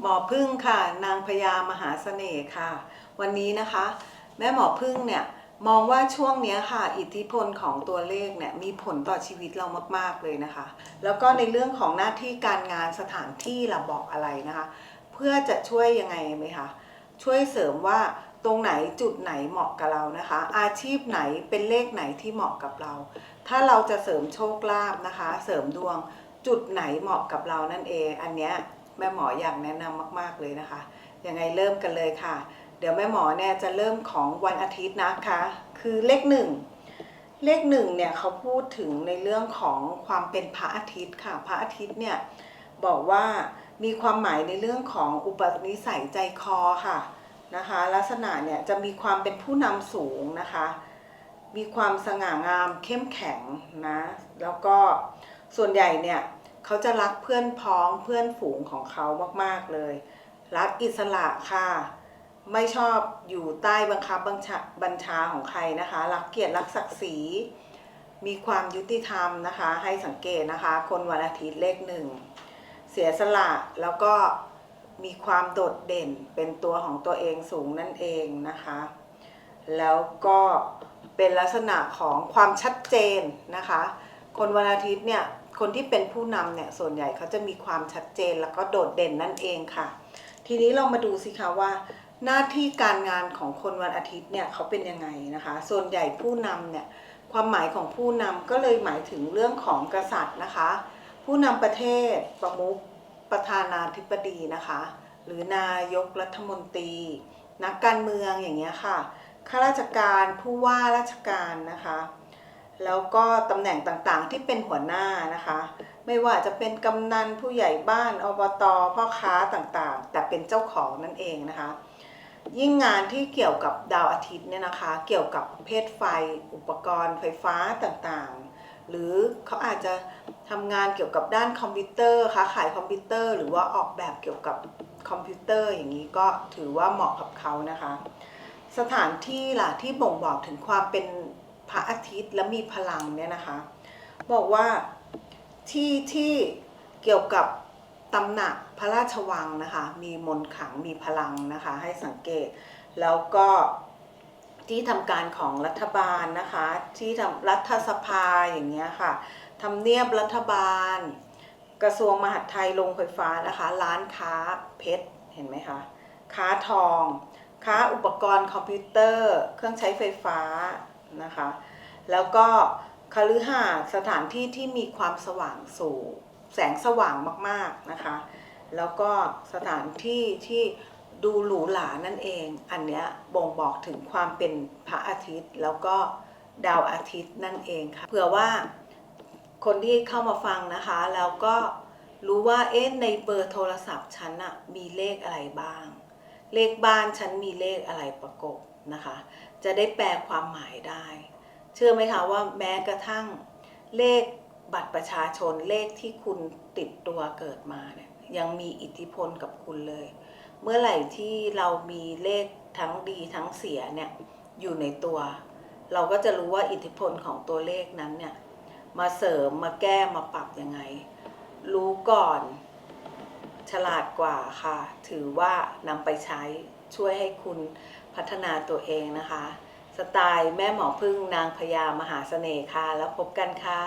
หมอพึ่งค่ะ นางพญามหาเสน่ห์ค่ะ วันนี้นะคะ แม่หมอพึ่งเนี่ยมองว่าช่วงนี้ค่ะ อิทธิพลของตัวเลขเนี่ยมีผลต่อชีวิตเรามาก ๆ เลยนะคะ แล้วก็ในเรื่องของหน้าที่การงานสถานที่เราบอกอะไรนะคะ เพื่อจะช่วยยังไงไหมคะช่วยเสริมว่าตรงไหนจุดไหนเหมาะกับเรานะคะ อาชีพไหนเป็นเลขไหนที่เหมาะกับเรา ถ้าเราจะเสริมโชคลาภนะคะ เสริมดวงจุดไหนเหมาะกับเรานั่นเอง อันเนี้ย แม่หมออยากแนะนำมาก ๆ เลยนะคะ ยังไงเริ่มกันเลยค่ะ เดี๋ยวแม่หมอเนี่ยจะเริ่มของวันอาทิตย์นะคะ คือเลขหนึ่งเลขหนึ่งเนี่ยเขาพูดถึงในเรื่องของความเป็นพระอาทิตย์ค่ะ พระอาทิตย์เนี่ยบอกว่ามีความหมายในเรื่องของอุปนิสัยใจคอค่ะนะคะ ลักษณะเนี่ยจะมีความเป็นผู้นำสูงนะคะ มีความสง่างามเข้มแข็งนะ แล้วก็ส่วนใหญ่เนี่ย เขาจะรักเพื่อนพ้องเพื่อนฝูงของเขามาก ๆ เลย รักอิสระค่ะ ไม่ชอบอยู่ใต้บังคับบัญชาบัญชาของใครนะคะ รักเกียรติรักศักดิ์ศรีมีความยุติธรรมนะคะ ให้สังเกตนะคะ คนวันอาทิตย์เลขหนึ่งเสียสละแล้วก็มีความโดดเด่นเป็นตัวของตัวเองสูงนั่นเองนะคะ แล้วก็เป็นลักษณะของความชัดเจนนะคะ คนวันอาทิตย์เนี่ย คนที่เป็นผู้นำเนี่ยส่วนใหญ่เขาจะมีความชัดเจนแล้วก็โดดเด่นนั่นเองค่ะ ทีนี้เรามาดูสิคะว่า หน้าที่การงานของคนวันอาทิตย์เนี่ยเขาเป็นยังไงนะคะ ส่วนใหญ่ผู้นำเนี่ยความหมายของผู้นำก็เลยหมายถึงเรื่องของกษัตริย์นะคะ ผู้นำประเทศประมุขประธานาธิบดีนะคะ หรือนายกรัฐมนตรี นักการเมืองอย่างเงี้ยค่ะข้าราชการผู้ว่าราชการนะคะ แล้วก็ตำแหน่งต่างๆที่เป็นหัวหน้านะคะ ไม่ว่าจะเป็นกำนันผู้ใหญ่บ้านอบตพ่อค้าต่างๆ แต่เป็นเจ้าของนั่นเองนะคะ ยิ่งงานที่เกี่ยวกับดาวอาทิตย์เนี่ยนะคะ เกี่ยวกับเพศไฟ อุปกรณ์ไฟฟ้าต่างๆ หรือเขาอาจจะทำงานเกี่ยวกับด้านคอมพิวเตอร์ค้าขายคอมพิวเตอร์ หรือว่าออกแบบเกี่ยวกับคอมพิวเตอร์อย่างนี้ก็ถือว่าเหมาะกับเขานะคะ สถานที่ล่ะที่บ่งบอกถึงความเป็น ระอาทิตย์และมีพลังเนี่ยนะคะ บอกว่าที่ที่เกี่ยวกับตำหนักพระราชวังนะคะ มีมนขังมีพลังนะคะ ให้สังเกต แล้วก็ที่ทำการของรัฐบาลนะคะ ที่ทำรัฐสภาอย่างเงี้ยค่ะทำเนียบรัฐบาล กระทรวงมหาดไทยโรงไฟฟ้านะคะ ร้านค้าเพชรเห็นไหมคะค้าทอง ค้าอุปกรณ์คอมพิวเตอร์ เครื่องใช้ไฟฟ้า นะคะ แล้วก็คฤหาสน์สถานที่ที่มีความสว่างสูง แสงสว่างมากๆนะคะ แล้วก็สถานที่ที่ดูหรูหรานั่นเอง อันเนี้ยบ่งบอกถึงความเป็นพระอาทิตย์ แล้วก็ดาวอาทิตย์นั่นเองค่ะ เผื่อว่าคนที่เข้ามาฟังนะคะ แล้วก็รู้ว่าเอ๊ะในเบอร์โทรศัพท์ฉันอะมีเลขอะไรบ้าง เลขบ้านฉันมีเลขอะไรประกบนะคะ จะได้แปลความหมายได้ เชื่อไหมคะว่าแม้กระทั่งเลขบัตรประชาชนเลขที่คุณติดตัวเกิดมาเนี่ยยังมีอิทธิพลกับคุณเลย เมื่อไหร่ที่เรามีเลขทั้งดีทั้งเสียเนี่ยอยู่ในตัว เราก็จะรู้ว่าอิทธิพลของตัวเลขนั้นเนี่ยมาเสริมมาแก้มาปรับยังไง รู้ก่อน ลาดกว่าค่ะ ถือว่านำไปใช้ช่วยให้คุณพัฒนาตัวเองนะคะ สไตล์แม่หมอพึ่งนางพญามหาเสน่ห์ค่ะ แล้วพบกันค่ะ